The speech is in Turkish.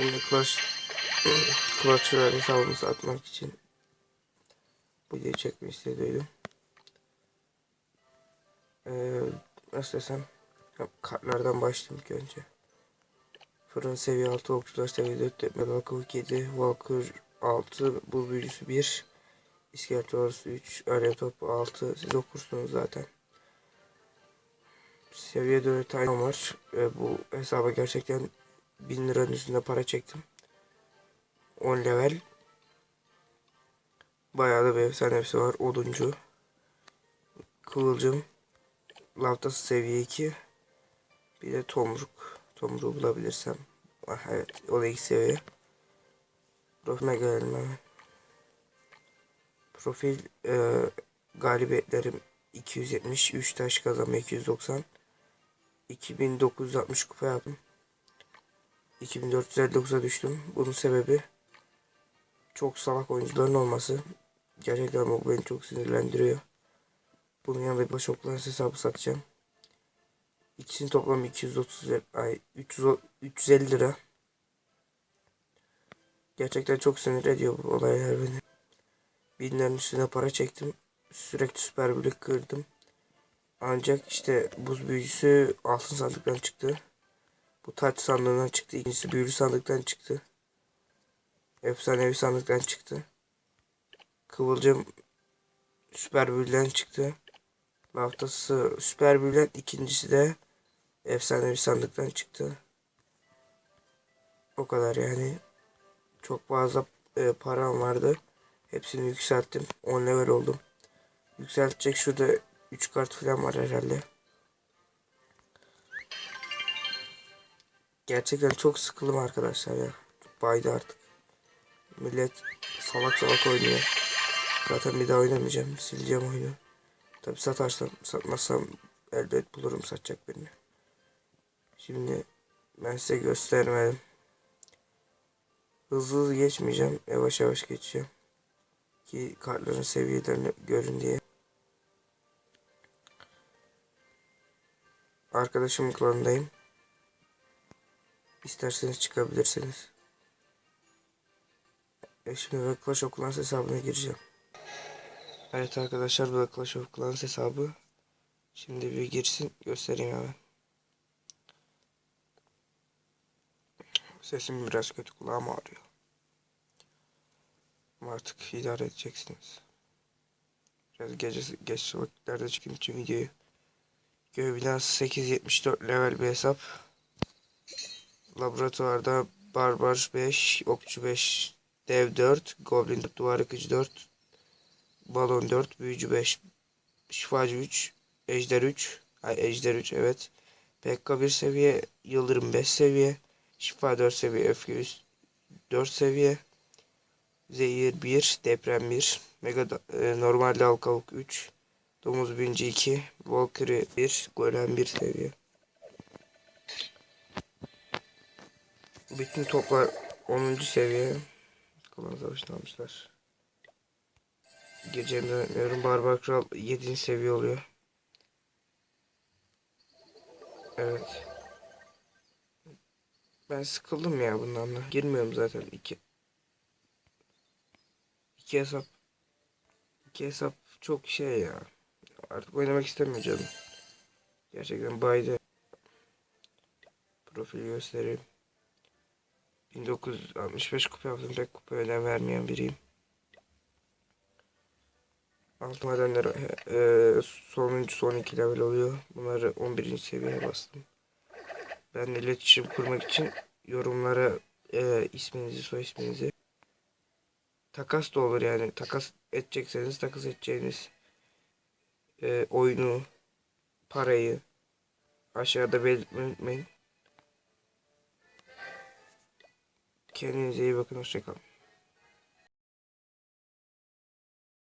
Sizinle Clash Clash Royale hesabımızı atmak için bu videoyu çekmek istedim. Ee, nasıl desem kartlardan başlayayım ilk önce. Fırın seviye 6, okçular seviye 4, Depme Valkavuk 7, Walker 6, Buz Büyücüsü 1, İskelet Orası 3, Alev Topu 6, siz okursunuz zaten. Seviye 4 tane var. Ee, bu hesaba gerçekten 1000 liranın üstünde para çektim. 10 level. Bayağı da bir efsane hepsi var. Oduncu. Kıvılcım. Laftası seviye 2. Bir de tomruk. Tomruğu bulabilirsem. Ah, evet. O da ilk seviye. Profiline gelelim hemen. Profil e, galibiyetlerim 270. 3 taş kazanma 290. 2960 kupa yaptım. 2459'a düştüm. Bunun sebebi çok salak oyuncuların olması. Gerçekten bu beni çok sinirlendiriyor. Bunun yanında baş oklar hesabı satacağım. İkisini toplam 230 lira- ay 300, 350 lira. Gerçekten çok sinir ediyor bu olaylar beni. Binlerin üstüne para çektim. Sürekli süper birlik kırdım. Ancak işte buz büyücüsü altın sandıktan çıktı. Bu taç sandığından çıktı. İkincisi büyülü sandıktan çıktı. Efsanevi sandıktan çıktı. Kıvılcım süper büyülden çıktı. Laftası süper büyülen ikincisi de efsanevi sandıktan çıktı. O kadar yani. Çok fazla e, param vardı. Hepsini yükselttim. 10 level oldum. Yükseltecek şurada 3 kart falan var herhalde. Gerçekten çok sıkıldım arkadaşlar ya. Baydı artık. Millet salak salak oynuyor. Zaten bir daha oynamayacağım. Sileceğim oyunu. Tabi satarsam, satmazsam elbet bulurum satacak birini. Şimdi ben size göstermedim. Hızlı hızlı geçmeyeceğim. Yavaş yavaş geçeceğim. Ki kartların seviyelerini görün diye. Arkadaşımın klanındayım. İsterseniz çıkabilirsiniz. E şimdi ben Clash of Clans hesabına gireceğim. Evet arkadaşlar da Clash of Clans hesabı. Şimdi bir girsin göstereyim hemen. Sesim biraz kötü kulağım ağrıyor. Ama artık idare edeceksiniz. Biraz gece geç vakitlerde çıkayım için videoyu. Göğe binası 874 level bir hesap. Laboratuvarda Barbar 5, Okçu 5, Dev 4, Goblin 4, Duvar Yıkıcı 4, Balon 4, Büyücü 5, Şifacı 3, Ejder 3, ay Ejder 3 evet. Pekka 1 seviye, Yıldırım 5 seviye, Şifa 4 seviye, Öfke 3, 4 seviye, Zehir 1, Deprem 1, Mega e, Normal Dal Kavuk 3, Domuz Büyüncü 2, Valkyrie 1, Golem 1 seviye. Bütün toplar 10. seviye. Kalan savaşını almışlar. Gecenin dönüyorum. Barbar Kral 7. seviye oluyor. Evet. Ben sıkıldım ya bundan da. Girmiyorum zaten. iki. İki hesap. İki hesap çok şey ya. Artık oynamak istemiyor canım. Gerçekten baydı. Profil göstereyim. 1965 kupa yaptım. Pek kupa önem vermeyen biriyim. Altı madenler e, sonuncu son iki level oluyor. Bunları 11. seviyeye bastım. Ben iletişim kurmak için yorumlara e, isminizi, soy isminizi takas da olur yani. Takas edecekseniz takas edeceğiniz e, oyunu, parayı aşağıda belirtmeyi. Kendinize iyi bakın. Hoşçakalın.